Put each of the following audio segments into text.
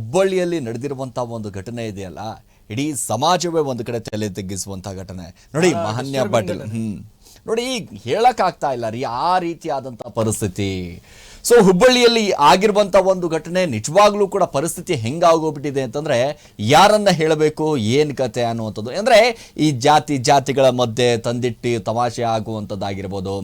ಹುಬ್ಬಳ್ಳಿಯಲ್ಲಿ ನಡೆದಿರುವಂತಹ ಒಂದು ಘಟನೆ ಇದೆಯಲ್ಲ? ಇಡೀ ಸಮಾಜವೇ ಒಂದು ಕಡೆ ತಲೆ ತಗ್ಗಿಸುವಂತಹ ಘಟನೆ. ನೋಡಿ ಮಹನ್ಯ ಪಾಟೀಲ್. ಹ್ಮ್. ನೋಡಿ ಹೇಳಕ್ ಆಗ್ತಾ ಇಲ್ಲ ರೀ ಆ ರೀತಿಯಾದಂತಹ ಪರಿಸ್ಥಿತಿ. ಸೊ ಹುಬ್ಬಳ್ಳಿಯಲ್ಲಿ ಆಗಿರುವಂತ ಒಂದು ಘಟನೆ ನಿಜವಾಗ್ಲೂ ಕೂಡ ಪರಿಸ್ಥಿತಿ ಹೆಂಗಾಗೋಗ್ಬಿಟ್ಟಿದೆ ಅಂತಂದ್ರೆ ಯಾರನ್ನ ಹೇಳಬೇಕು, ಏನು ಕತೆ ಅನ್ನುವಂಥದ್ದು. ಅಂದ್ರೆ ಈ ಜಾತಿ ಜಾತಿಗಳ ಮಧ್ಯೆ ತಂದಿಟ್ಟಿ ತಮಾಷೆ ಆಗುವಂಥದ್ದಾಗಿರ್ಬೋದು.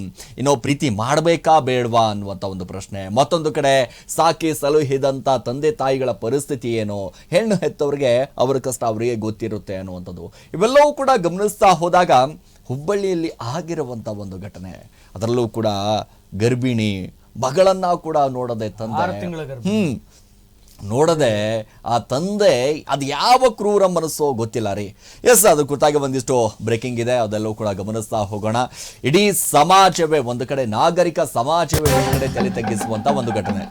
ಇನ್ನೋ ಪ್ರೀತಿ ಮಾಡಬೇಕಾ ಬೇಡವಾ ಅನ್ನುವಂಥ ಒಂದು ಪ್ರಶ್ನೆ. ಮತ್ತೊಂದು ಕಡೆ ಸಾಕಿ ಸಲುಹಿದಂಥ ತಂದೆ ತಾಯಿಗಳ ಪರಿಸ್ಥಿತಿ ಏನು? ಹೆಣ್ಣು ಹೆತ್ತವರಿಗೆ ಅವರ ಕಷ್ಟ ಅವರಿಗೆ ಗೊತ್ತಿರುತ್ತೆ ಅನ್ನುವಂಥದ್ದು. ಇವೆಲ್ಲವೂ ಕೂಡ ಗಮನಿಸ್ತಾ ಹೋದಾಗ ಹುಬ್ಬಳ್ಳಿಯಲ್ಲಿ ಆಗಿರುವಂಥ ಒಂದು ಘಟನೆ. ಅದರಲ್ಲೂ ಕೂಡ ಗರ್ಭಿಣಿ ಮಗಳನ್ನ ಕೂಡ ನೋಡದೆ ತಂದೆ. ಹ್ಮ್. ನೋಡದೆ ಆ ತಂದೆ ಅದು ಯಾವ ಕ್ರೂರ ಮನಸ್ಸೋ ಗೊತ್ತಿಲ್ಲ ರೀ. ಎಸ್ ಅದು ಕುರಿತಾಗಿ ಒಂದಿಷ್ಟು ಬ್ರೇಕಿಂಗ್ ಇದೆ ಅದೆಲ್ಲವೂ ಕೂಡ ಗಮನಿಸ್ತಾ ಹೋಗೋಣ. ಇಡೀ ಸಮಾಜವೇ ಒಂದು ಕಡೆ ನಾಗರಿಕ ಸಮಾಜವೇ ಒಂದು ಕಡೆ ತಲೆ ತಗ್ಗಿಸುವಂತ ಒಂದು ಘಟನೆ.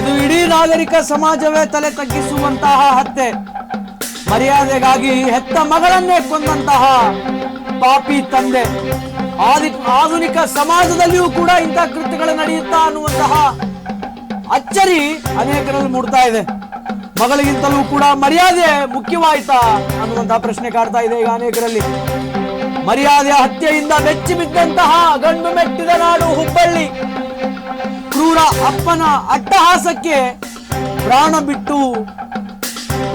ಇದು ಇಡೀ ನಾಗರಿಕ ಸಮಾಜವೇ ತಲೆ ತಗ್ಗಿಸುವಂತಹ ಹತ್ಯೆ. ಮರ್ಯಾದೆಗಾಗಿ ಹೆತ್ತ ಮಗಳನ್ನೇ ಕೊಂದಂತಹ ಪಾಪಿ ತಂದೆ. ಆದಿ ಆಧುನಿಕ ಸಮಾಜದಲ್ಲಿಯೂ ಕೂಡ ಇಂತಹ ಕೃತ್ಯಗಳು ನಡೆಯುತ್ತಾ ಅನ್ನುವಂತಹ ಅಚ್ಚರಿ ಅನೇಕರಲ್ಲಿ ಮೂಡ್ತಾ ಇದೆ. ಮಗಳಿಗಿಂತಲೂ ಕೂಡ ಮರ್ಯಾದೆ ಮುಖ್ಯವಾಯಿತಾ ಅನ್ನುವಂತಹ ಪ್ರಶ್ನೆ ಕಾಡ್ತಾ ಇದೆ ಈಗ ಅನೇಕರಲ್ಲಿ. ಮರ್ಯಾದೆ ಹತ್ಯೆಯಿಂದ ಬೆಚ್ಚಿ ಬಿದ್ದಂತಹ ಗಂಡು ಮೆಟ್ಟಿದ ನಾಡು ಹುಬ್ಬಳ್ಳಿ. ಕ್ರೂರ ಅಪ್ಪನ ಅಟ್ಟಹಾಸಕ್ಕೆ ಪ್ರಾಣ ಬಿಟ್ಟು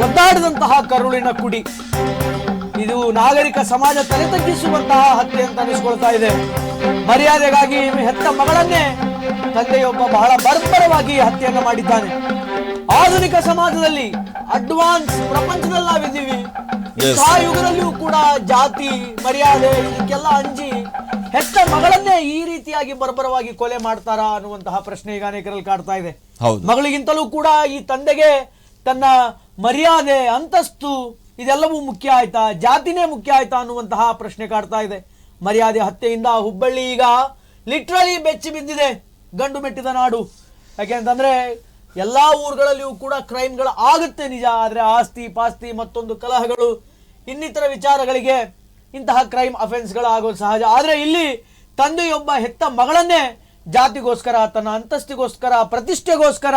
ಒದ್ದಾಡಿದಂತಹ ಕರುಳಿನ ಕುಡಿ. ಇದು ನಾಗರಿಕ ಸಮಾಜ ತಲೆ ತಗ್ಗಿಸುವಂತಹ ಹತ್ಯೆ ಅಂತ ಅನಿಸ್ಕೊಳ್ತಾ ಇದೆ. ಮರ್ಯಾದೆಗಾಗಿ ಹೆತ್ತ ಮಗಳನ್ನೇ ತಂದೆಯೊಬ್ಬ ಬಹಳ ಬರ್ಬರವಾಗಿ ಹತ್ಯೆಯನ್ನು ಮಾಡಿದ್ದಾನೆ. ಆಧುನಿಕ ಸಮಾಜದಲ್ಲಿ ಅಡ್ವಾನ್ಸ್ ಪ್ರಪಂಚದಲ್ಲಿ ನಾವಿದ್ದೀವಿ. ಆ ಯುಗದಲ್ಲಿಯೂ ಕೂಡ ಜಾತಿ ಮರ್ಯಾದೆ ಇದಕ್ಕೆಲ್ಲ ಅಂಜಿ ಹೆತ್ತ ಮಗಳನ್ನೇ ಈ ರೀತಿಯಾಗಿ ಬರ್ಬರವಾಗಿ ಕೊಲೆ ಮಾಡ್ತಾರಾ ಅನ್ನುವಂತಹ ಪ್ರಶ್ನೆ ಈಗ ಅನೇಕರಲ್ಲಿ ಕಾಡ್ತಾ ಇದೆ. ಮಗಳಿಗಿಂತಲೂ ಕೂಡ ಈ ತಂದೆಗೆ ತನ್ನ ಮರ್ಯಾದೆ ಅಂತಸ್ತು ಇದೆಲ್ಲವೂ ಮುಖ್ಯ ಆಯ್ತಾ? ಜಾತಿನೇ ಮುಖ್ಯ ಆಯ್ತಾ ಅನ್ನುವಂತಹ ಪ್ರಶ್ನೆ ಕಾಡ್ತಾ ಇದೆ. ಮರ್ಯಾದೆ ಹತ್ಯೆಯಿಂದ ಹುಬ್ಬಳ್ಳಿ ಈಗ ಲಿಟ್ರಲಿ ಬೆಚ್ಚಿ ಬಿದ್ದಿದೆ. ಗಂಡು ಮೆಟ್ಟಿದ ನಾಡು. ಯಾಕೆಂತಂದ್ರೆ ಎಲ್ಲಾ ಊರುಗಳಲ್ಲಿಯೂ ಕೂಡ ಕ್ರೈಮ್ಗಳು ಆಗುತ್ತೆ ನಿಜ. ಆದ್ರೆ ಆಸ್ತಿ, ಪಾಸ್ತಿ, ಮತ್ತೊಂದು ಕಲಹಗಳು, ಇನ್ನಿತರ ವಿಚಾರಗಳಿಗೆ ಇಂತಹ ಕ್ರೈಮ್ ಅಫೆನ್ಸ್ಗಳು ಆಗೋದು ಸಹಜ. ಆದ್ರೆ ಇಲ್ಲಿ ತಂದೆಯೊಬ್ಬ ಹೆತ್ತ ಮಗಳನ್ನೇ ಜಾತಿಗೋಸ್ಕರ, ತನ್ನ ಅಂತಸ್ತಿಗೋಸ್ಕರ, ಪ್ರತಿಷ್ಠೆಗೋಸ್ಕರ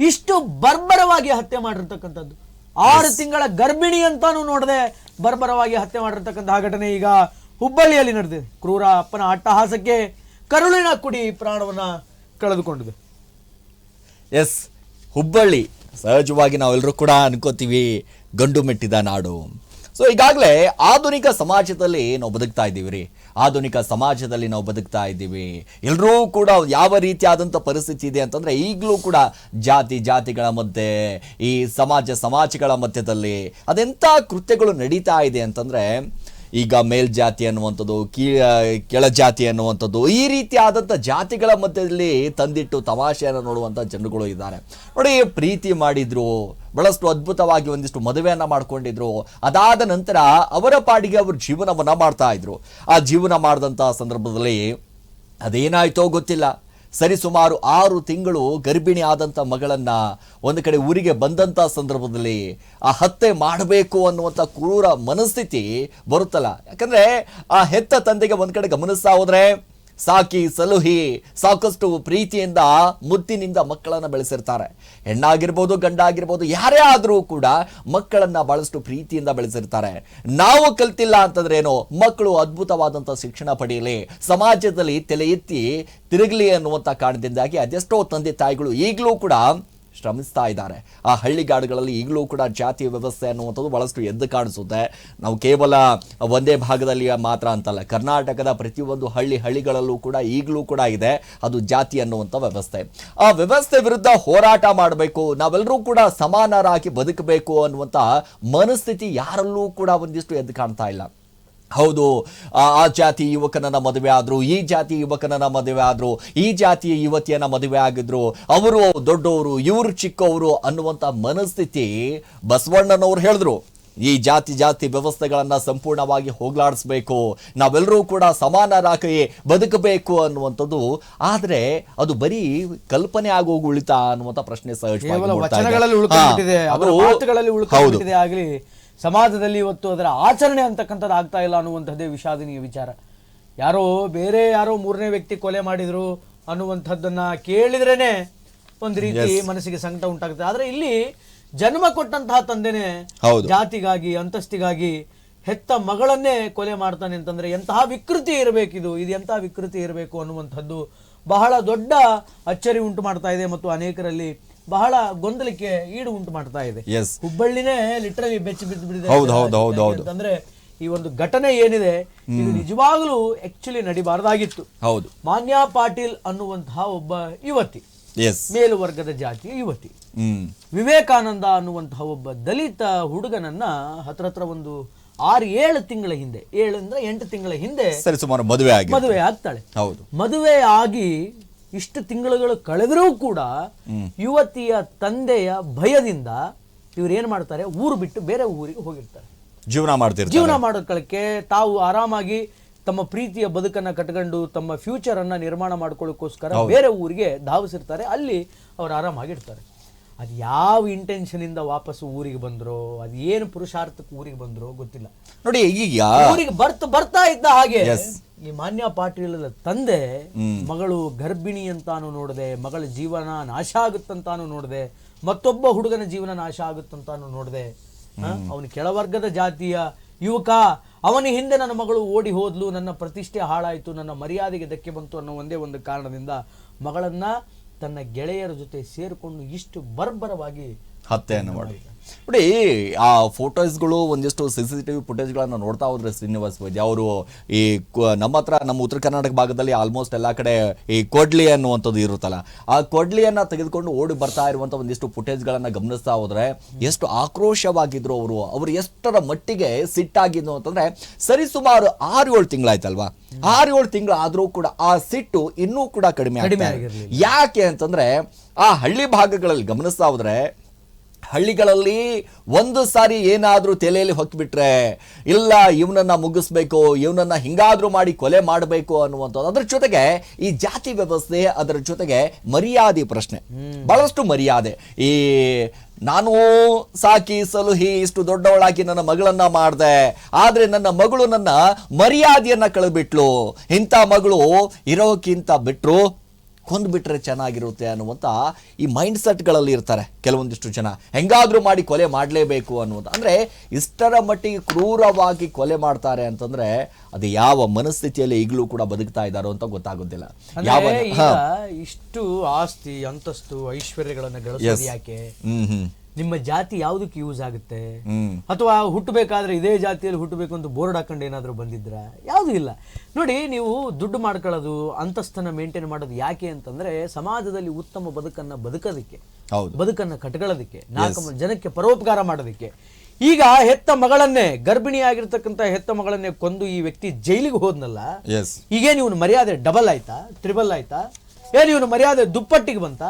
ಇಷ್ಟು ಬರ್ಬರವಾಗಿ ಹತ್ಯೆ ಮಾಡಿರ್ತಕ್ಕಂಥದ್ದು. ಆರು ತಿಂಗಳ ಗರ್ಭಿಣಿ ಅಂತಾನು ನೋಡದೆ ಬರ್ಬರವಾಗಿ ಹತ್ಯೆ ಮಾಡಿರ್ತಕ್ಕಂತಹ ಘಟನೆ ಈಗ ಹುಬ್ಬಳ್ಳಿಯಲ್ಲಿ ನಡೆದಿದೆ. ಕ್ರೂರ ಅಪ್ಪನ ಅಟ್ಟಹಾಸಕ್ಕೆ ಕರುಳಿನ ಕುಡಿ ಪ್ರಾಣವನ್ನ ಕಳೆದುಕೊಂಡಿದೆ. ಎಸ್ ಹುಬ್ಬಳ್ಳಿ. ಸಹಜವಾಗಿ ನಾವೆಲ್ಲರೂ ಕೂಡ ಅನ್ಕೋತೀವಿ ಗಂಡು ಮೆಟ್ಟಿದ ನಾಡು. ಸೊ ಈಗಾಗಲೇ ಆಧುನಿಕ ಸಮಾಜದಲ್ಲಿ ನಾವು ಬದುಕ್ತಾ ಇದ್ದೀವಿ ರೀ. ಆಧುನಿಕ ಸಮಾಜದಲ್ಲಿ ನಾವು ಬದುಕ್ತಾ ಇದ್ದೀವಿ. ಎಲ್ಲರೂ ಕೂಡ ಯಾವ ರೀತಿಯಾದಂಥ ಪರಿಸ್ಥಿತಿ ಇದೆ ಅಂತಂದರೆ ಈಗಲೂ ಕೂಡ ಜಾತಿ, ಜಾತಿಗಳ ಮಧ್ಯೆ, ಈ ಸಮಾಜ, ಸಮಾಜಗಳ ಮಧ್ಯದಲ್ಲಿ ಅದೆಂಥ ಕೃತ್ಯಗಳು ನಡೀತಾ ಇದೆ ಅಂತಂದರೆ ಈಗ ಮೇಲ್ಜಾತಿ ಅನ್ನುವಂಥದ್ದು, ಕೀ ಕೆಳಜಾತಿ ಅನ್ನುವಂಥದ್ದು ಈ ರೀತಿಯಾದಂಥ ಜಾತಿಗಳ ಮಧ್ಯದಲ್ಲಿ ತಂದಿಟ್ಟು ತಮಾಷೆಯನ್ನು ನೋಡುವಂಥ ಜನಗಳು ಇದ್ದಾರೆ. ನೋಡಿ, ಪ್ರೀತಿ ಮಾಡಿದ್ರು ಬಹಳಷ್ಟು ಅದ್ಭುತವಾಗಿ ಒಂದಿಷ್ಟು ಮದುವೆಯನ್ನು ಮಾಡಿಕೊಂಡಿದ್ರು. ಅದಾದ ನಂತರ ಅವರ ಪಾಡಿಗೆ ಅವರು ಜೀವನವನ್ನು ಮಾಡ್ತಾ ಇದ್ರು. ಆ ಜೀವನ ಮಾಡಿದಂಥ ಸಂದರ್ಭದಲ್ಲಿ ಅದೇನಾಯ್ತೋ ಗೊತ್ತಿಲ್ಲ. ಸರಿ, ಸುಮಾರು ಆರು ತಿಂಗಳು ಗರ್ಭಿಣಿ ಆದಂಥ ಮಗಳನ್ನು ಒಂದು ಕಡೆ ಊರಿಗೆ ಬಂದಂಥ ಸಂದರ್ಭದಲ್ಲಿ ಆ ಹತ್ಯೆ ಮಾಡಬೇಕು ಅನ್ನುವಂಥ ಕ್ರೂರ ಮನಸ್ಥಿತಿ ಬರುತ್ತಲ್ಲ. ಯಾಕಂದರೆ ಆ ಹೆತ್ತ ತಂದೆಗೆ ಒಂದು ಕಡೆ ಗಮನಿಸ್ತಾ ಹೋದ್ರೆ ಸಾಕಿ ಸಲುಹಿ, ಸಾಕಷ್ಟು ಪ್ರೀತಿಯಿಂದ ಮುತ್ತಿನಿಂದ ಮಕ್ಕಳನ್ನು ಬೆಳೆಸಿರ್ತಾರೆ. ಹೆಣ್ಣಾಗಿರ್ಬೋದು, ಗಂಡಾಗಿರ್ಬೋದು, ಯಾರೇ ಆದರೂ ಕೂಡ ಮಕ್ಕಳನ್ನ ಬಹಳಷ್ಟು ಪ್ರೀತಿಯಿಂದ ಬೆಳೆಸಿರ್ತಾರೆ. ನಾವು ಕಲ್ತಿಲ್ಲ ಅಂತಂದ್ರೆ ಏನು? ಮಕ್ಕಳು ಅದ್ಭುತವಾದಂಥ ಶಿಕ್ಷಣ ಪಡೆಯಲಿ, ಸಮಾಜದಲ್ಲಿ ತಲೆ ಎತ್ತಿ ತಿರುಗಲಿ ಅನ್ನುವಂಥ ಕಾರಣದಿಂದಾಗಿ ಅದೆಷ್ಟೋ ತಂದೆ ತಾಯಿಗಳು ಈಗಲೂ ಕೂಡ ಶ್ರಮಿಸ್ತಾ ಇದ್ದಾರೆ. ಆ ಹಳ್ಳಿಗಾಡುಗಳಲ್ಲಿ ಈಗಲೂ ಕೂಡ ಜಾತಿ ವ್ಯವಸ್ಥೆ ಅನ್ನುವಂಥದ್ದು ಬಹಳಷ್ಟು ಎದ್ದು ಕಾಣಿಸುತ್ತೆ. ನಾವು ಕೇವಲ ಒಂದೇ ಭಾಗದಲ್ಲಿ ಮಾತ್ರ ಅಂತಲ್ಲ, ಕರ್ನಾಟಕದ ಪ್ರತಿಯೊಂದು ಹಳ್ಳಿ ಹಳ್ಳಿಗಳಲ್ಲೂ ಕೂಡ ಈಗಲೂ ಕೂಡ ಇದೆ ಅದು ಜಾತಿ ಅನ್ನುವಂಥ ವ್ಯವಸ್ಥೆ. ಆ ವ್ಯವಸ್ಥೆ ವಿರುದ್ಧ ಹೋರಾಟ ಮಾಡಬೇಕು, ನಾವೆಲ್ಲರೂ ಕೂಡ ಸಮಾನರಾಗಿ ಬದುಕಬೇಕು ಅನ್ನುವಂಥ ಮನಸ್ಥಿತಿ ಯಾರಲ್ಲೂ ಕೂಡ ಒಂದಿಷ್ಟು ಎದ್ದು ಕಾಣ್ತಾ ಇಲ್ಲ. ಹೌದು. ಆ ಜಾತಿ ಯುವಕನನ್ನ ಮದುವೆ ಆದ್ರು ಈ ಜಾತಿ ಯುವಕನನ್ನ ಮದುವೆ ಆದ್ರು ಈ ಜಾತಿಯ ಯುವತಿಯನ್ನ ಮದುವೆ ಆಗಿದ್ರು ಅವರು ದೊಡ್ಡವರು ಇವರು ಚಿಕ್ಕವರು ಅನ್ನುವಂತ ಮನಸ್ಥಿತಿ ಬಸವಣ್ಣನವರು ಹೇಳಿದ್ರು. ಈ ಜಾತಿ ಜಾತಿ ವ್ಯವಸ್ಥೆಗಳನ್ನ ಸಂಪೂರ್ಣವಾಗಿ ಹೋಗ್ಲಾಡಿಸ್ಬೇಕು. ನಾವೆಲ್ಲರೂ ಕೂಡ ಸಮಾನರಾಗಿ ಬದುಕಬೇಕು ಅನ್ನುವಂಥದ್ದು. ಆದ್ರೆ ಅದು ಬರೀ ಕಲ್ಪನೆ ಆಗೋಗಿ ಉಳಿತಾ ಅನ್ನುವಂಥ ಪ್ರಶ್ನೆ ಸಹಜವಾಗಿ ಸಮಾಜದಲ್ಲಿ ಇವತ್ತು ಅದರ ಆಚರಣೆ ಅಂತಕ್ಕಂಥದ್ದು ಆಗ್ತಾ ಇಲ್ಲ ಅನ್ನುವಂಥದ್ದೇ ವಿಷಾದನೀಯ ವಿಚಾರ. ಯಾರೋ ಬೇರೆ ಯಾರೋ ಮೂರನೇ ವ್ಯಕ್ತಿ ಕೊಲೆ ಮಾಡಿದ್ರು ಅನ್ನುವಂಥದ್ದನ್ನ ಕೇಳಿದ್ರೇನೆ ಒಂದು ರೀತಿ ಮನಸ್ಸಿಗೆ ಸಂಕಟ ಉಂಟಾಗುತ್ತೆ. ಆದ್ರೆ ಇಲ್ಲಿ ಜನ್ಮ ಕೊಟ್ಟಂತಹ ತಂದೆನೆ. ಜಾತಿಗಾಗಿ ಅಂತಸ್ತಿಗಾಗಿ ಹೆತ್ತ ಮಗಳನ್ನೇ ಕೊಲೆ ಮಾಡ್ತಾನೆ ಅಂತಂದ್ರೆ ಎಂತಹ ವಿಕೃತಿ ಇರಬೇಕಿದು ಇದು ಎಂತಹ ವಿಕೃತಿ ಇರಬೇಕು ಅನ್ನುವಂಥದ್ದು ಬಹಳ ದೊಡ್ಡ ಅಚ್ಚರಿ ಉಂಟು ಮಾಡ್ತಾ ಇದೆ ಮತ್ತು ಅನೇಕರಲ್ಲಿ ಬಹಳ ಗೊಂದಲಕ್ಕೆ ಈಡು ಉಂಟು ಮಾಡ್ತಾ ಇದೆ. ಹುಬ್ಬಳ್ಳಿನೇ ಲಿಟ್ರಲಿ ಬೆಚ್ಚಿ ಬಿದ್ದು ಬಿಡಿದೆ ಹೌದು, ಹೌದು, ಹೌದು, ಹೌದು. ಅಂತಂದ್ರೆ ಈ ಒಂದು ಘಟನೆ ಏನಿದೆ ಇದು ನಿಜವಾಗ್ಲೂ ಆಕ್ಚುಲಿ ನಡಿಬಾರದಾಗಿತ್ತು. ಹೌದು. ಮಾನ್ಯ ಪಾಟೀಲ್ ಅನ್ನುವಂತಹ ಒಬ್ಬ ಯುವತಿ ಮೇಲುವರ್ಗದ ಜಾತಿಯ ಯುವತಿ. ವಿವೇಕಾನಂದ ಅನ್ನುವಂತಹ ಒಬ್ಬ ದಲಿತ ಹುಡುಗನನ್ನ ಹತ್ರ ಹತ್ರ ಒಂದು ಆರು ಏಳು ತಿಂಗಳ ಹಿಂದೆ ಏಳು ಅಂದ್ರೆ ಎಂಟು ತಿಂಗಳ ಹಿಂದೆ ಸರಿ ಸುಮಾರು ಮದುವೆ ಆಗಿ ಮದುವೆ ಆಗ್ತಾಳೆ. ಹೌದು. ಮದುವೆ ಆಗಿ ಇಷ್ಟು ತಿಂಗಳುಗಳು ಕಳೆದರೂ ಕೂಡ ಯುವತಿಯ ತಂದೆಯ ಭಯದಿಂದ ಇವ್ರು ಏನ್ ಮಾಡ್ತಾರೆ? ಊರು ಬಿಟ್ಟು ಬೇರೆ ಊರಿಗೆ ಹೋಗಿರ್ತಾರೆ. ಜೀವನ ಮಾಡ್ತಿರ್ತಾರೆ. ಜೀವನ ಮಾಡೋದಕ್ಕೆ ತಾವು ಆರಾಮಾಗಿ ತಮ್ಮ ಪ್ರೀತಿಯ ಬದುಕನ್ನ ಕಟ್ಕೊಂಡು ತಮ್ಮ ಫ್ಯೂಚರ್ ಅನ್ನ ನಿರ್ಮಾಣ ಮಾಡ್ಕೊಳ್ಳೋಕ್ಕೋಸ್ಕರ ಬೇರೆ ಊರಿಗೆ ಧಾವಿಸಿರ್ತಾರೆ. ಅಲ್ಲಿ ಅವ್ರು ಆರಾಮಾಗಿರ್ತಾರೆ ಅದು ಯಾವ ಇಂಟೆನ್ಷನ್ ಇಂದ ವಾಪಸ್ ಊರಿಗೆ ಬಂದ್ರೋ ಅದು ಏನು ಪುರುಷಾರ್ಥಕ್ಕೆ ಊರಿಗೆ ಬಂದ್ರೋ ಗೊತ್ತಿಲ್ಲ. ನೋಡಿ ಈಗ ಊರಿಗೆ ಬರ್ತ ಬರ್ತಾ ಇದ್ದ ಹಾಗೆ ಈ ಮಾನ್ಯ ಪಾಟೀಲದ ತಂದೆ ಮಗಳು ಗರ್ಭಿಣಿ ಅಂತಾನು ನೋಡಿದೆ ಮಗಳ ಜೀವನ ನಾಶ ಆಗುತ್ತಂತಾನು ನೋಡಿದೆ ಮತ್ತೊಬ್ಬ ಹುಡುಗನ ಜೀವನ ನಾಶ ಆಗುತ್ತಂತಾನು ನೋಡಿದೆ ಅವನು ಕೆಳವರ್ಗದ ಜಾತಿಯ ಯುವಕ ಅವನ ಹಿಂದೆ ನನ್ನ ಮಗಳು ಓಡಿ ಹೋದ್ಲು ನನ್ನ ಪ್ರತಿಷ್ಠೆ ಹಾಳಾಯಿತು ನನ್ನ ಮರ್ಯಾದೆಗೆ ಧಕ್ಕೆ ಬಂತು ಅನ್ನೋ ಒಂದೇ ಒಂದು ಕಾರಣದಿಂದ ಮಗಳನ್ನ ತನ್ನ ಗೆಳೆಯರ ಜೊತೆ ಸೇರಿಕೊಂಡು ಇಷ್ಟು ಬರ್ಬರವಾಗಿ ಹತ್ಯೆಯನ್ನು ಮಾಡಿ ನೋಡಿ ಆ ಫೋಟೋಸ್ಗಳು ಒಂದಿಷ್ಟು ಸಿ ಸಿ ಟಿ ವಿ ಫುಟೇಜ್ಗಳನ್ನು ನೋಡ್ತಾ ಹೋದ್ರೆ ಶ್ರೀನಿವಾಸ್ ವೈದ್ಯ ಅವರು ಈ ನಮ್ಮ ಹತ್ರ ನಮ್ಮ ಉತ್ತರ ಕರ್ನಾಟಕ ಭಾಗದಲ್ಲಿ ಆಲ್ಮೋಸ್ಟ್ ಎಲ್ಲ ಕಡೆ ಈ ಕೊಡ್ಲಿ ಅನ್ನುವಂಥದ್ದು ಇರುತ್ತಲ್ಲ ಆ ಕೊಡ್ಲಿಯನ್ನ ತೆಗೆದುಕೊಂಡು ಓಡಿ ಬರ್ತಾ ಇರುವಂಥ ಒಂದಿಷ್ಟು ಫುಟೇಜ್ಗಳನ್ನು ಗಮನಿಸ್ತಾ ಹೋದ್ರೆ ಎಷ್ಟು ಆಕ್ರೋಶವಾಗಿದ್ರು ಅವರು ಅವರು ಎಷ್ಟರ ಮಟ್ಟಿಗೆ ಸಿಟ್ಟಾಗಿದ್ದು ಅಂತಂದ್ರೆ ಸರಿಸುಮಾರು ಆರು ಏಳು ತಿಂಗಳಾಯ್ತಲ್ವಾ? ಆರು ಏಳು ತಿಂಗಳು ಆದ್ರೂ ಕೂಡ ಆ ಸಿಟ್ಟು ಇನ್ನೂ ಕೂಡ ಕಡಿಮೆ ಯಾಕೆ ಅಂತಂದ್ರೆ ಆ ಹಳ್ಳಿ ಭಾಗಗಳಲ್ಲಿ ಗಮನಿಸ್ತಾ ಹೋದ್ರೆ ಹಳ್ಳಿಗಳಲ್ಲಿ ಒಂದು ಸಾರಿ ಏನಾದರೂ ತಲೆಯಲ್ಲಿ ಹೊಕ್ಬಿಟ್ರೆ ಇಲ್ಲ ಇವನನ್ನು ಮುಗಿಸ್ಬೇಕು ಇವನನ್ನು ಹಿಂಗಾದರೂ ಮಾಡಿ ಕೊಲೆ ಮಾಡಬೇಕು ಅನ್ನುವಂಥದ್ದು. ಅದರ ಜೊತೆಗೆ ಈ ಜಾತಿ ವ್ಯವಸ್ಥೆ ಅದರ ಜೊತೆಗೆ ಮರ್ಯಾದೆ ಪ್ರಶ್ನೆ. ಬಹಳಷ್ಟು ಮರ್ಯಾದೆ. ಈ ನಾನು ಸಾಕಿ ಸಲುಹಿ ಇಷ್ಟು ದೊಡ್ಡವಳಾಗಿ ನನ್ನ ಮಗಳನ್ನ ಮಾಡಿದೆ ಆದ್ರೆ ನನ್ನ ಮಗಳು ನನ್ನ ಮರ್ಯಾದೆಯನ್ನ ಕಳೆದ್ಬಿಟ್ಲು. ಇಂಥ ಮಗಳು ಇರೋಕ್ಕಿಂತ ಬಿಟ್ರು ಕೊಂದ್ಬಿಟ್ರೆ ಚೆನ್ನಾಗಿರುತ್ತೆ ಅನ್ನುವಂಥ ಈ ಮೈಂಡ್ ಸೆಟ್ಗಳಲ್ಲಿ ಇರ್ತಾರೆ ಕೆಲವೊಂದಿಷ್ಟು ಜನ. ಹೆಂಗಾದರೂ ಮಾಡಿ ಕೊಲೆ ಮಾಡಲೇಬೇಕು ಅನ್ನುವಂಥ ಅಂದರೆ ಇಷ್ಟರ ಮಟ್ಟಿಗೆ ಕ್ರೂರವಾಗಿ ಕೊಲೆ ಮಾಡ್ತಾರೆ ಅಂತಂದ್ರೆ ಅದು ಯಾವ ಮನಸ್ಥಿತಿಯಲ್ಲಿ ಈಗಲೂ ಕೂಡ ಬದುಕ್ತಾ ಇದ್ದಾರೋ ಅಂತ ಗೊತ್ತಾಗೋದಿಲ್ಲ. ಯಾವ ಇಷ್ಟು ಆಸ್ತಿ ಅಂತಸ್ತು ಐಶ್ವರ್ಯಗಳನ್ನು ಗಳಿಸೋದು ಯಾಕೆ? ಹ್ಮ್ ಹ್ಮ್. ನಿಮ್ಮ ಜಾತಿ ಯಾವುದಕ್ಕೆ ಯೂಸ್ ಆಗುತ್ತೆ? ಅಥವಾ ಹುಟ್ಟಬೇಕಾದ್ರೆ ಇದೇ ಜಾತಿಯಲ್ಲಿ ಹುಟ್ಟಬೇಕು ಅಂತ ಬೋರ್ಡ್ ಹಾಕೊಂಡು ಏನಾದರೂ ಬಂದಿದ್ರ? ಯಾವುದು ಇಲ್ಲ. ನೋಡಿ ನೀವು ದುಡ್ಡು ಮಾಡ್ಕೊಳ್ಳೋದು ಅಂತಸ್ತನ್ನ ಮೇಂಟೈನ್ ಮಾಡೋದು ಯಾಕೆ ಅಂತಂದ್ರೆ ಸಮಾಜದಲ್ಲಿ ಉತ್ತಮ ಬದುಕನ್ನ ಬದುಕೋದಕ್ಕೆ ಬದುಕನ್ನ ಕಟ್ಕೊಳ್ಳೋದಕ್ಕೆ ನಾಲ್ಕು ಜನಕ್ಕೆ ಪರೋಪಕಾರ ಮಾಡೋದಕ್ಕೆ. ಈಗ ಹೆತ್ತ ಮಗಳನ್ನೇ ಗರ್ಭಿಣಿಯಾಗಿರ್ತಕ್ಕಂಥ ಹೆತ್ತ ಮಗಳನ್ನೇ ಕೊಂದು ಈ ವ್ಯಕ್ತಿ ಜೈಲಿಗೆ ಹೋದ್ನಲ್ಲ? ಈಗೇನು ಇವನು ಮರ್ಯಾದೆ ಡಬಲ್ ಆಯ್ತಾ ತ್ರಿಬಲ್ ಆಯ್ತಾ? ಏನು ಇವನು ಮರ್ಯಾದೆ ದುಪ್ಪಟ್ಟಿಗೆ ಬಂತ?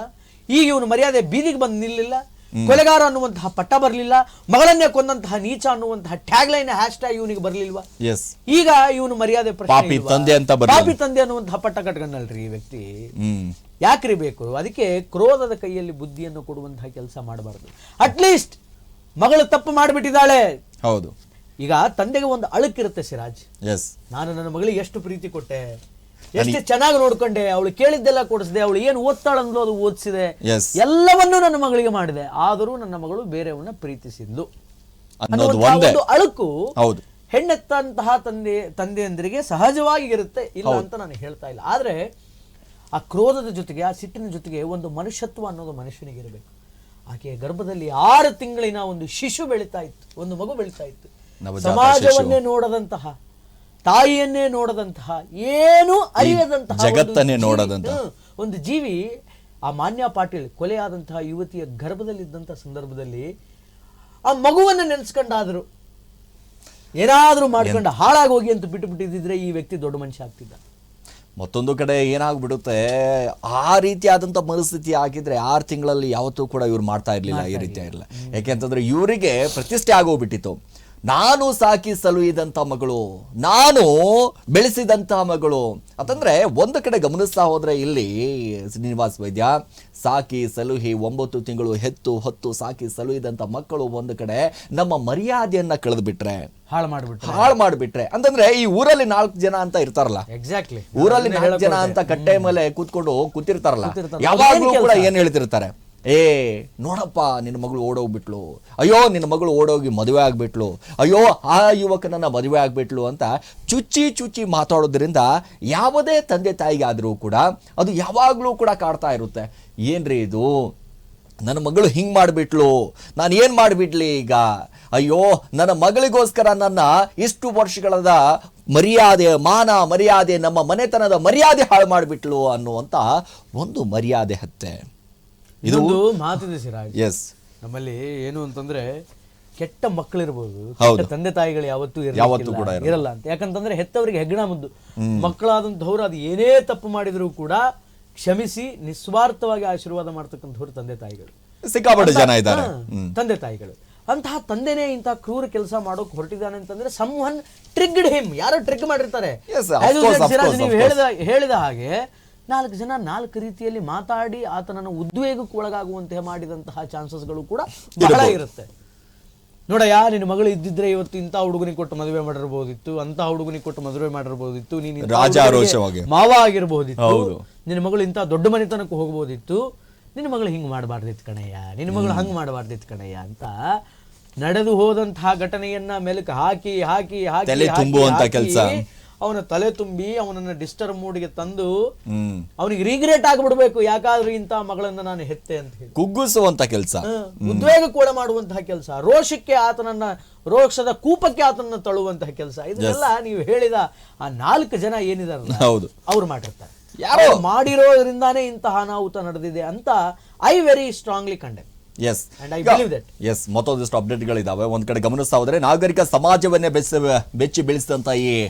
ಈಗ ಇವನು ಮರ್ಯಾದೆ ಬೀದಿಗೆ ಬಂದು ನಿಲ್ಲಿಲ್ಲ? ಕೊಲೆಗಾರ ಅನ್ನುವಂತಹ ಪಟ್ಟ ಬರಲಿಲ್ಲ ಮಗಳನ್ನೇ ಕೊಂದಂತಹ ನೀಚ ಅನ್ನುವಂತಹ ಟ್ಯಾಗ್ ಲೈನ್ ಹ್ಯಾಶ್ ಟ್ಯಾಗ್ ಇವನಿಗೆ ಬರಲಿಲ್ವಾ? ಈಗ ಇವನು ಮರ್ಯಾದೆ ಪಾಪಿ ತಂದೆ ಅಂತ. ಪಾಪಿ ತಂದೆ ಅನ್ನುವಂತಹ ಪಟ್ಟ ಕಟ್ಕೊಂಡಲ್ರಿ ಈ ವ್ಯಕ್ತಿ. ಯಾಕ್ರಿ ಬೇಕು? ಅದಕ್ಕೆ ಕ್ರೋಧದ ಕೈಯಲ್ಲಿ ಬುದ್ಧಿಯನ್ನು ಕೊಡುವಂತಹ ಕೆಲಸ ಮಾಡಬಾರದು. ಅಟ್ಲೀಸ್ಟ್ ಮಗಳು ತಪ್ಪು ಮಾಡಿಬಿಟ್ಟಿದ್ದಾಳೆ. ಹೌದು. ಈಗ ತಂದೆಗೆ ಒಂದು ಅಳುಕಿರುತ್ತೆ ಸಿರಾಜ್. ನಾನು ನನ್ನ ಮಗಳಿಗೆ ಎಷ್ಟು ಪ್ರೀತಿ ಕೊಟ್ಟೆ? ಎಷ್ಟು ಚೆನ್ನಾಗಿ ನೋಡ್ಕೊಂಡೆ ಅವಳು ಕೇಳಿದ್ದೆಲ್ಲ ಕೊಡಿಸಿದೆ ಅವಳು ಏನು ಓದ್ತಾಳಂದ್ಲು ಅದು ಓದಿಸಿದೆ ಎಲ್ಲವನ್ನೂ ನನ್ನ ಮಗಳಿಗೆ ಮಾಡಿದೆ. ಆದರೂ ನನ್ನ ಮಗಳು ಬೇರೆಯವನ್ನ ಪ್ರೀತಿಸಿದ್ಲು. ಅನ್ನೋದು ಅನ್ನುವಂತಹ ಒಂದೇ. ಒಂದು ಅಳುಕು ಹೌದು. ಹೆಣ್ಣೆತ್ತಂತಹ ತಂದೆ ತಂದೆಯಂದಿರಿಗೆ ಸಹಜವಾಗಿ ಇರುತ್ತೆ ಇಲ್ಲ ಅಂತ ನಾನು ಹೇಳ್ತಾ ಇಲ್ಲ. ಆದ್ರೆ ಆ ಕ್ರೋಧದ ಜೊತೆಗೆ ಆ ಸಿಟ್ಟಿನ ಜೊತೆಗೆ ಒಂದು ಮನುಷ್ಯತ್ವ ಅನ್ನೋದು ಮನುಷ್ಯನಿಗೆ ಇರಬೇಕು. ಆಕೆಯ ಗರ್ಭದಲ್ಲಿ ಆರು ತಿಂಗಳಿನ ಒಂದು ಶಿಶು ಬೆಳೀತಾ ಇತ್ತು ಒಂದು ಮಗು ಬೆಳೀತಾ ಇತ್ತು. ಸಮಾಜವನ್ನೇ ನೋಡದಂತಹ ತಾಯಿಯನ್ನೇ ನೋಡದಂತಹ ಏನು ಅರಿಯದಂತಹ ಜಗತ್ತನ್ನೇ ನೋಡದಂತಹ. ಒಂದು ಜೀವಿ ಆ ಮಾನ್ಯ ಪಾಟೀಲ್ ಕೊಲೆಯಾದಂತಹ ಯುವತಿಯ ಗರ್ಭದಲ್ಲಿದ್ದಂತಹ ಸಂದರ್ಭದಲ್ಲಿ ಆ ಮಗುವನ್ನು ನೆನೆಸ್ಕೊಂಡಾದ್ರು. ಏನಾದರೂ ಮಾಡ್ಕೊಂಡು ಹಾಳಾಗೋಗಿ ಅಂತ ಬಿಟ್ಟು ಬಿಟ್ಟಿದ್ರೆ ಈ ವ್ಯಕ್ತಿ ದೊಡ್ಡ ಮನುಷ್ಯ ಆಗ್ತಿದ್ದ. ಮತ್ತೊಂದು ಕಡೆ ಏನಾಗ್ಬಿಡುತ್ತೆ ಆ ರೀತಿಯಾದಂಥ ಮನಸ್ಥಿತಿ ಆಗಿದ್ರೆ ಆರು ತಿಂಗಳಲ್ಲಿ ಯಾವತ್ತೂ ಕೂಡ ಇವ್ರು ಮಾಡ್ತಾ ಇರಲಿಲ್ಲ ಈ ರೀತಿ ಇರಲಿಲ್ಲ. ಯಾಕೆಂತಂದ್ರೆ ಇವರಿಗೆ ಪ್ರತಿಷ್ಠೆ ಆಗೋಗ್ಬಿಟ್ಟಿತ್ತು. ನಾನು ಸಾಕಿ ಸಲುಹಿದಂಥ ಮಗಳು ನಾನು ಬೆಳೆಸಿದಂಥ ಮಗಳು. ಅಂತಂದರೆ ಒಂದು ಕಡೆ ಗಮನಿಸ್ತಾ ಹೋದರೆ ಇಲ್ಲಿ ಶ್ರೀನಿವಾಸ್ ವೈದ್ಯ ಸಾಕಿ ಸಲುಹಿ ಒಂಬತ್ತು ತಿಂಗಳು ಹೆತ್ತು ಹೊತ್ತು ಸಾಕಿ ಸಲುಹಿದಂಥ ಮಕ್ಕಳು ಒಂದು ಕಡೆ ನಮ್ಮ ಮರ್ಯಾದೆಯನ್ನ ಕಳೆದುಬಿಟ್ರೆ ಹಾಳು ಮಾಡಿಬಿಟ್ರೆ. ಹಾಳು ಮಾಡಿಬಿಟ್ರೆ. ಅಂತಂದ್ರೆ ಈ ಊರಲ್ಲಿ ನಾಲ್ಕು ಜನ ಅಂತ ಇರ್ತಾರಲ್ಲ ಎಕ್ಸಾಕ್ಟ್ಲಿ ಊರಲ್ಲಿ ನಾಲ್ಕು ಜನ ಅಂತ ಕಟ್ಟೆ ಮೇಲೆ ಕೂತ್ಕೊಂಡು ಕೂತಿರ್ತಾರಲ್ಲ ಯಾವಾಗಲೂ ಕೂಡ ಏನು ಏನ್ ಹೇಳ್ತಿರ್ತಾರೆ? ಏ, ನೋಡಪ್ಪ, ನಿನ್ನ ಮಗಳು ಓಡೋಗ್ಬಿಟ್ಲು. ಅಯ್ಯೋ, ನಿನ್ನ ಮಗಳು ಓಡೋಗಿ ಮದುವೆ ಆಗ್ಬಿಟ್ಲು. ಅಯ್ಯೋ, ಆ ಯುವಕನನ್ನು ಮದುವೆ ಆಗ್ಬಿಟ್ಲು ಅಂತ ಚುಚ್ಚಿ ಚುಚ್ಚಿ ಮಾತಾಡೋದ್ರಿಂದ ಯಾವುದೇ ತಂದೆ ತಾಯಿಗೆ ಆದರೂ ಕೂಡ ಅದು ಯಾವಾಗಲೂ ಕೂಡ ಕಾಡ್ತಾ ಇರುತ್ತೆ. ಏನ್ರಿ ಇದು? ನನ್ನ ಮಗಳು ಹಿಂಗೆ ಮಾಡಿಬಿಟ್ಲು. ನಾನು ಏನು ಮಾಡಿಬಿಡ್ಲಿ ಈಗ? ಅಯ್ಯೋ, ನನ್ನ ಮಗಳಿಗೋಸ್ಕರ ನನ್ನ ಇಷ್ಟು ವರ್ಷಗಳದ ಮರ್ಯಾದೆ, ಮಾನ ಮರ್ಯಾದೆ, ನಮ್ಮ ಮನೆತನದ ಮರ್ಯಾದೆ ಹಾಳು ಮಾಡಿಬಿಟ್ಲು ಅನ್ನುವಂಥ ಒಂದು ಮರ್ಯಾದೆ ಹತ್ತೆ. ಇದೊಂದು ಮಾತಿದೆ ಸಿರಾಜ್ ಎಸ್ ನಮ್ಮಲ್ಲಿ ಏನು ಅಂತಂದ್ರೆ ಕೆಟ್ಟ ಮಕ್ಕಳಿರ್ಬೋದು. ಕೆಟ್ಟ ತಂದೆ ತಾಯಿಗಳು ಯಾವತ್ತೂ ಯಾವತ್ತೂ ಕೂಡ ಇರಲ್ಲ. ಇರಲ್ಲ ಅಂತ. ಯಾಕಂತಂದ್ರೆ ಹೆತ್ತವರಿಗೆ ಹೆಗ್ಗಣ ಮುದ್ದು. ಮಕ್ಕಳಾದಂಥವ್ರು ಅದು ಏನೇ ತಪ್ಪು ಮಾಡಿದ್ರು ಕೂಡ ಕ್ಷಮಿಸಿ ನಿಸ್ವಾರ್ಥವಾಗಿ ಆಶೀರ್ವಾದ ಮಾಡ್ತಕ್ಕಂಥವ್ರು ತಂದೆ ತಾಯಿಗಳು. ಸಿಕ್ಕಾಪಟ್ಟೆ ಜನ ಇದ್ದಾರೆ. ತಂದೆ ತಾಯಿಗಳು. ಅಂತಹ ತಂದೆನೇ ಇಂತಹ ಕ್ರೂರ ಕೆಲಸ ಮಾಡೋಕ್ ಹೊರಟಿದ್ದಾನೆ ಅಂತಂದ್ರೆ ಸಂವಹನ್ ಟ್ರಿಗ್ಡ್ ಹಿಮ್ ಯಾರೋ ಟ್ರಿಗ್ ಮಾಡಿರ್ತಾರೆ. Yes, of As you course, said, of Siraj, course, ನೀವು of ಹೇಳಿದ ಹೇಳಿದ ಹಾಗೆ ನಾಲ್ಕು ಜನ ನಾಲ್ಕು ರೀತಿಯಲ್ಲಿ ಮಾತಾಡಿ ಆತನನ್ನು ಉದ್ವೇಗಕ್ಕೆ ಒಳಗಾಗುವಂತೆ ಮಾಡಿದಂತಹ ಚಾನ್ಸಸ್ಗಳು ಕೂಡ ಬಹಳ ಇರುತ್ತೆ ನೋಡಯ್ಯ ನಿನ್ನ ಮಗಳು ಇದ್ದಿದ್ರೆ ಇವತ್ತು ಇಂಥ ಹುಡುಗನಿಗೆ ಕೊಟ್ಟು ಮದುವೆ ಮಾಡಿರ್ಬೋದಿತ್ತು ಅಂತ ಹುಡುಗನಿಗೆ ಕೊಟ್ಟು ಮದುವೆ ಮಾಡಿರ್ಬೋದಿತ್ತು ನೀನು. ಮಾವ ಆಗಿರ್ಬೋದಿತ್ತು. ನಿನ್ನ ಮಗಳು ಇಂಥ ದೊಡ್ಡ ಮನೆತನಕ್ಕೆ ಹೋಗಬಹುದಿತ್ತು ನಿನ್ನ ಮಗಳು ಹಿಂಗೆ ಮಾಡಬಾರ್ದಿತ್ತು ಕಣಯ್ಯ ನಿನ್ನ ಮಗಳು ಹಂಗೆ ಮಾಡಬಾರ್ದಿತ್ತು ಕಣಯ್ಯ ಅಂತ ನಡೆದು ಹೋದಂತಹ ಘಟನೆಯನ್ನ ಮೆಲುಕು ಹಾಕಿ ಹಾಕಿ ಹಾಕಿ ತುಂಬುವಂತ ಹಾಕಿ ಕೆಲ್ಸ. ಅವನ ತಲೆ ತುಂಬಿ ಅವನನ್ನ ಡಿಸ್ಟರ್ಬ್ ಮೂಡ್ಗೆ ತಂದು ಅವನಿಗೆ ರಿಗ್ರೆಟ್ ಆಗ್ಬಿಡ್ಬೇಕು ಯಾಕಾದ್ರೂ ಇಂಥ ಮಗಳನ್ನ ನಾನು ಹೆತ್ತೆ ಅಂತ ಹೇಳಿ. ಕುಗ್ಗಿಸುವಂತ ಕೆಲಸ. ಉದ್ವೇಗ ಕೂಡ ಮಾಡುವಂತಹ ಕೆಲಸ. ರೋಷಕ್ಕೆ ಆತನನ್ನ ರೋಷದ ಕೂಪಕ್ಕೆ ಆತನನ್ನ ತಳ್ಳುವಂತಹ ಕೆಲಸ. ಇದೆಲ್ಲ ನೀವು ಹೇಳಿದ ಆ ನಾಲ್ಕು ಜನ ಏನಿದಾರಲ್ಲ ಹೌದು. ಅವ್ರು ಮಾಡಿರ್ತಾರೆ. ಯಾರೋ? ಮಾಡಿರೋದ್ರಿಂದಾನೆ ಇಂತಹ ಅನಾಹುತ ನಡೆದಿದೆ ಅಂತ ಐ ವೆರಿ ಸ್ಟ್ರಾಂಗ್ಲಿ ಕಂಡೆ ಎಸ್ ಎಸ್ ಮತ್ತೊಂದಿಷ್ಟು ಅಪ್ಡೇಟ್ಗಳಿದಾವೆ ಒಂದ್ ಕಡೆ ಗಮನಿಸ್ತಾ ಹೋದ್ರೆ ನಾಗರಿಕ ಸಮಾಜವನ್ನೇ ಬೆಚ್ಚ ಬೆಚ್ಚಿ ಬೆಳೆಸಿದಂತ ಈ